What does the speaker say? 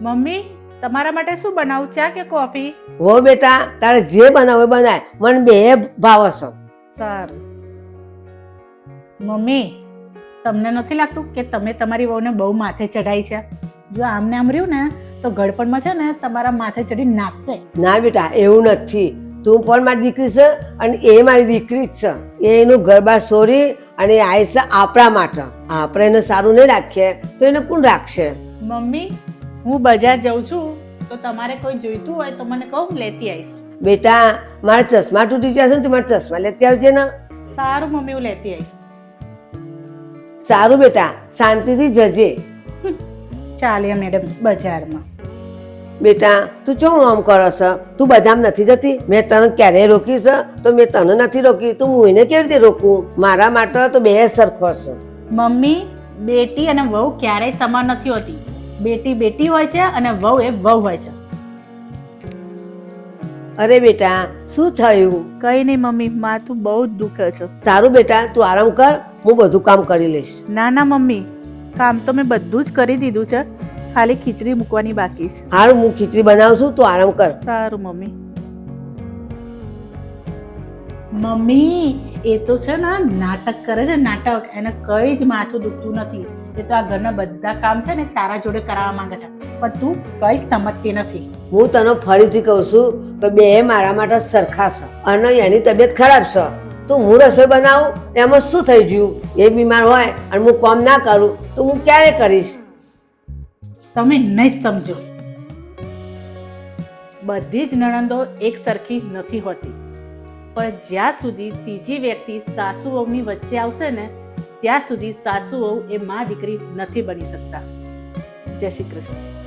Mummy તમારા માટે શું બનાવું? ચા કે કોફી? હો બેટા તારે જે બનાવે બનાય. મને બે ભાવ છે સારું. મમ્મી તમને નથી લાગતું કે તમે તમારી વહુને બહુ માથે ચઢાઈ છે? જો આમને આમ રહ્યું ને તો ગડપણમાં છે ને તમારા માથે ચડી નાચશે ના બેટા એવું નથી. તું પણ મારી દીકરી છે અને એ મારી દીકરી જ છે. એનું ગરબા સોરી અને છે આપણા માટે. આપણે એને સારું નહીં રાખીએ તો એને કોણ રાખશે? મમ્મી હું બજાર જઉં છું તો તમારે કોઈ જોઈતું હોય તો મને કહું લેતી આવીશ. બેટા મારા ચશ્મા તૂટી જશે ને તો મારા ચશ્મા લેતી આવજે ને. સારું મમ્મી હું લેતી આવીશ. સારું બેટા શાંતિથી જજે. ચાલીએ મેડમ બજારમાં. બેટા તું ચો આમ કરો છો? તું બદામ નથી જતી? મેં તને ક્યારેય રોકી છે? તો મેં તને નથી રોકી. તું હું એને કેવી રીતે રોકું? મારા માટે તો બે સરખો છે. મમ્મી બેટી અને વહુ ક્યારેય સમાન નથી હોતી. બેટી બેટી હોય છે અને વહુ એ વહુ હોય છે. અરે બેટા શું થયું? કઈ નહીં મમ્મી માથું બહુ જ દુખે છે. સારું બેટા તું આરામ કર હું બધું કામ કરી લઈશ. ના ના મમ્મી કામ તો મેં બધું જ કરી દીધું છે. ખાલી ખીચડી મૂકવાની બાકી છે. હારું હું ખીચડી બનાવું છું તું આરામ કર. સારું મમ્મી. મમ્મી એ તો છે ને નાટક કરે છે નાટક. એને કંઈ જ માથું દુખતું નથી. એ તો આ ઘરના બધા કામ છે ને તારા જોડે કરાવવા માંગે છે. પણ તું કઈ સમજતી નથી. હું તને ફરીથી કહું છું તો બે મારા માટે સરખા છે અને એની તબિયત ખરાબ છે. તો હું રસોઈ બનાવું એમાં શું થઈ ગયું? એ બીમાર હોય અને હું કામ ના કરું તો હું ક્યારે કરીશ? તમે નહીં સમજો. બધી જ નણંદો એક સરખી નથી હોતી. પણ જ્યાં સુધી ત્રીજી વ્યક્તિ સાસુ વહુની વચ્ચે આવશે ને, ત્યાં સુધી સાસુ વહુ એ મા દીકરી નથી બની શકતા. જય શ્રી કૃષ્ણ.